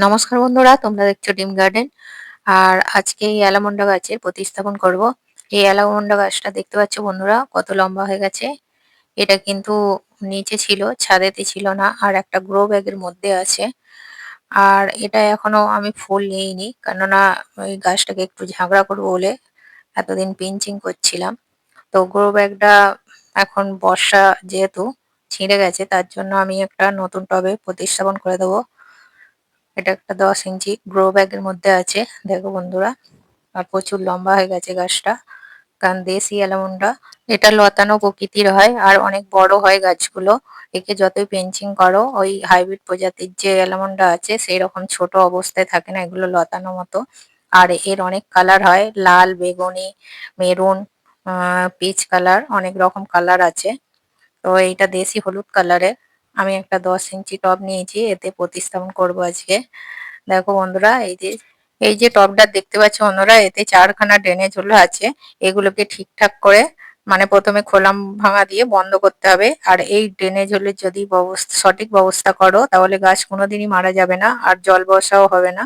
নমস্কার বন্ধুরা, তোমরা দেখছ ডিম গার্ডেন। আর আজকে এই অ্যালামন্ডা গাছের প্রতিস্থাপন করব। এই অ্যালামন্ডা গাছটা দেখতে পাচ্ছ বন্ধুরা, কত লম্বা হয়ে গেছে। এটা কিন্তু নিচে ছিল, ছাদেতে ছিল না, আর একটা গ্রো ব্যাগের মধ্যে আছে। আর এটা এখনও আমি ফুল নিইনি, কেননা ওই গাছটাকে একটু ঝাঁকড়া করব বলে এতদিন পিঞ্চিং করছিলাম। তো গ্রো ব্যাগটা এখন বর্ষা যেহেতু ছিঁড়ে গেছে, তার জন্য আমি একটা নতুন টবে প্রতিস্থাপন করে দেবো। এটা একটা দশ ইঞ্চি গ্রো ব্যাগ এর মধ্যে আছে। দেখো বন্ধুরা, আর প্রচুর লম্বা হয়ে গেছে গাছটা। কারণ দেশি অ্যালামন্ডা এটা লতানো প্রকৃতির হয়, আর অনেক বড় হয় গাছগুলো। একে যতই পেঞ্চিং করো, ওই হাইব্রিড প্রজাতির যে অ্যালামন্ডা আছে সেই রকম ছোট অবস্থায় থাকে না, এগুলো লতানো মতো। আর এর অনেক কালার হয়, লাল, বেগুনি, মেরুন পিচ কালার অনেক রকম কালার আছে। তো এইটা দেশি হলুদ কালারের আমি একটা দশ ইঞ্চি টব নিয়েছি, এতে প্রতিস্থাপন করব আজকে। দেখো বন্ধুরা, এই যে এই যে টবটা দেখতে পাচ্ছ বন্ধুরা, এতে চারখানা ড্রেনেজ হলো আছে। এগুলোকে ঠিকঠাক করে মানে প্রথমে খোলাম ভাঙা দিয়ে বন্ধ করতে হবে। আর এই ড্রেনেজ হলে যদি সঠিক ব্যবস্থা করো, তাহলে গাছ কোনোদিনই মারা যাবে না, আর জল বসাও হবে না।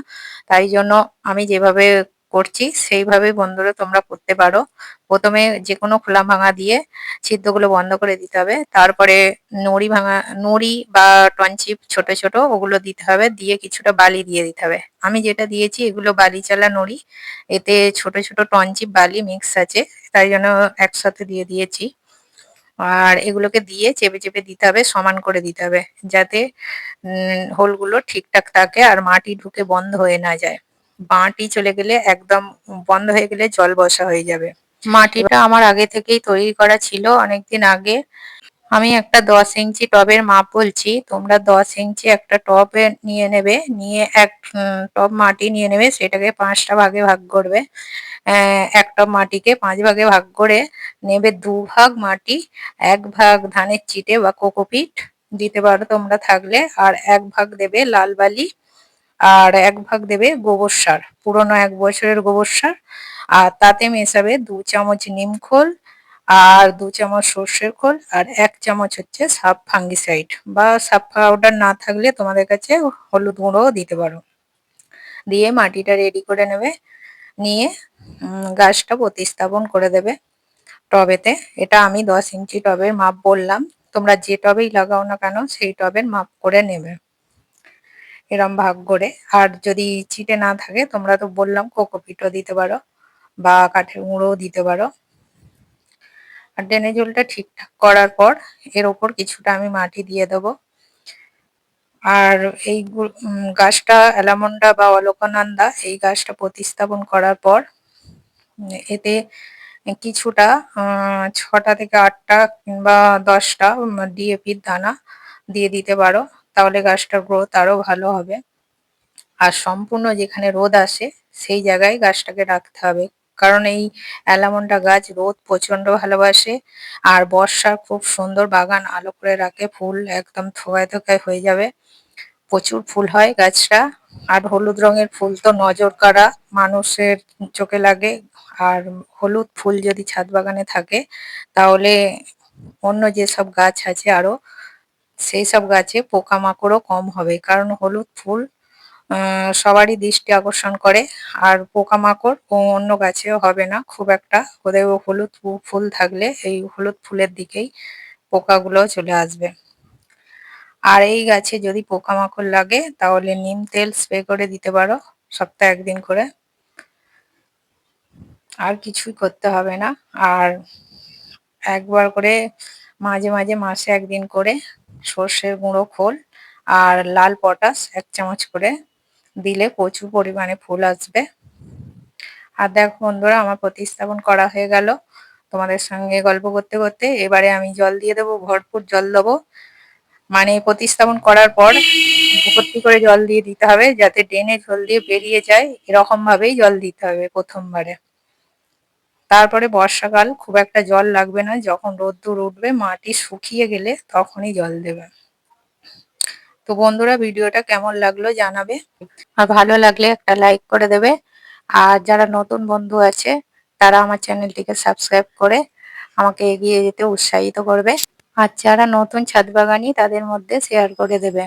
তাই জন্য আমি যেভাবে করছি, সেইভাবে বন্ধুরা তোমরা করতে পারো। প্রথমে যে কোনো খোলা ভাঙা দিয়ে ছিদ্রগুলো বন্ধ করে দিতে হবে। তারপরে নড়ি ভাঙা, নড়ি বা টনচিপ ছোট ছোট ওগুলো দিতে হবে। দিয়ে কিছুটা বালি দিয়ে দিতে হবে। আমি যেটা দিয়েছি এগুলো বালি চালা নড়ি। এতে ছোট ছোট টনচিপ, বালি মিক্স আছে। তাই জন্য একসাথে দিয়ে দিয়েছি। আর এগুলোকে দিয়ে চেপে চেপে দিতে হবে, সমান করে দিতে হবে। যাতে হোলগুলো ঠিকঠাক থাকে আর মাটি ঢুকে বন্ধ হয়ে না যায়। বাঁটি চলে গেলে একদম বন্ধ হয়ে গেলে জল বসা হয়ে যাবে। মাটিটা আমার আগে থেকেই তৈরি করা ছিল অনেকদিন আগে। আমি একটা দশ ইঞ্চি টবের মাপ বলছি, তোমরা দশ ইঞ্চি একটা টবে নিয়ে নেবে, নিয়ে এক টব মাটি নিয়ে নেবে, সেটাকে পাঁচটা ভাগে ভাগ করবে। এক টব মাটিকে পাঁচ ভাগে ভাগ করে নেবে দু ভাগ মাটি, এক ভাগ ধানের চিটে বা কোকোপিট দিতে পারো তোমরা থাকলে, আর এক ভাগ দেবে লাল বালি। আর এক ভাগ দেবে গোবর সার। পুরনো এক বছরের গোবর সার। আর তাতে মেশাবে দু চামচ নিম খোল আর দু চামচ সর্ষের খোল আর এক চামচ হচ্ছে সাপ ফাঙ্গিসাইড। বা সাপ পাউডার না থাকলে তোমাদের কাছে হলুদ গুঁড়োও দিতে পারো। দিয়ে মাটিটা রেডি করে নেবে। নিয়ে গাছটা প্রতিস্থাপন করে দেবে টবেতে। এটা আমি দশ ইঞ্চি টবের মাপ বললাম। তোমরা যে টবেই লাগাও না কেন, সেই টবের মাপ করে নেবে। এরম ভাগ করে। আর যদি চিটে না থাকে, তোমরা তো বললাম কোকোপিটও দিতে পারো বা কাঠের গুঁড়োও দিতে পারো। আর ডেনে জলটা ঠিকঠাক করার পর এর ওপর কিছুটা আমি মাটি দিয়ে দেবো। আর এই গাছটা অ্যালামন্ডা বা অলকানন্দা, এই গাছটা প্রতিস্থাপন করার পর এতে কিছুটা ছটা থেকে আটটা কিংবা দশটা ডিএপির দানা দিয়ে দিতে পারো। তাহলে গাছটার গ্রোথ আরও ভালো হবে। আর সম্পূর্ণ যেখানে রোদ আসে, সেই জায়গায় গাছটাকে রাখতে হবে। কারণ এই অ্যালামন্ডা গাছ রোদ প্রচণ্ড ভালোবাসে, আর বর্ষার খুব সুন্দর বাগান আলো করে রাখে, ফুল একদম থোকায় থোকায় হয়ে যাবে। প্রচুর ফুল হয় গাছটা, আর হলুদ রঙের ফুল তো নজর কাড়া, মানুষের চোখে লাগে। আর হলুদ ফুল যদি ছাদ বাগানে থাকে, তাহলে অন্য যেসব গাছ আছে আরও সেই সব গাছে পোকামাকড়ও কম হবে। কারণ হলুদ ফুল সবারই দৃষ্টি আকর্ষণ করে। আর পোকামাকড় অন্য গাছেও হবে না। খুব একটা ওদের হলুদ ফুল থাকলে এই হলুদ ফুলের দিকেই পোকাগুলো চলে আসবে। আর এই গাছে যদি পোকামাকড় লাগে, তাহলে নিম তেল স্প্রে করে দিতে পারো সপ্তাহে একদিন করে। আর কিছুই করতে হবে না। আর একবার করে মাঝে মাঝে মাসে একদিন করে সর্ষের গুঁড়ো খোল আর লাল পটাশ এক চামচ করে দিলে প্রচুর পরিমাণে ফুল আসবে। আর দেখো বন্ধুরা, আমার প্রতিস্থাপন করা হয়ে গেল। তোমাদের সঙ্গে গল্প করতে করতে এবারে আমি জল দিয়ে দেবো, ভরপুর জল দেবো। মানে প্রতিস্থাপন করার পর ভর্তি করে জল দিয়ে দিতে হবে যাতে ড্রেনে জল দিয়ে বেরিয়ে যায়। এরকম ভাবেই জল দিতে হবে প্রথমবারে। তারপরে বর্ষাকাল খুব একটা জল লাগবে না, যখন রোদ্দুর উঠবে মাটি শুকিয়ে গেলে তখনই জল দেবে। তো বন্ধুরা, ভিডিওটা কেমন লাগল জানাবে আর ভালো লাগলে একটা লাইক করে দেবে। আর যারা নতুন বন্ধু আছে, তারা আমার চ্যানেলটিকে সাবস্ক্রাইব করে আমাকে এগিয়ে যেতে উৎসাহিত করবে। আর যারা নতুন ছাদ বাগানি তাদের মধ্যে শেয়ার করে দেবে।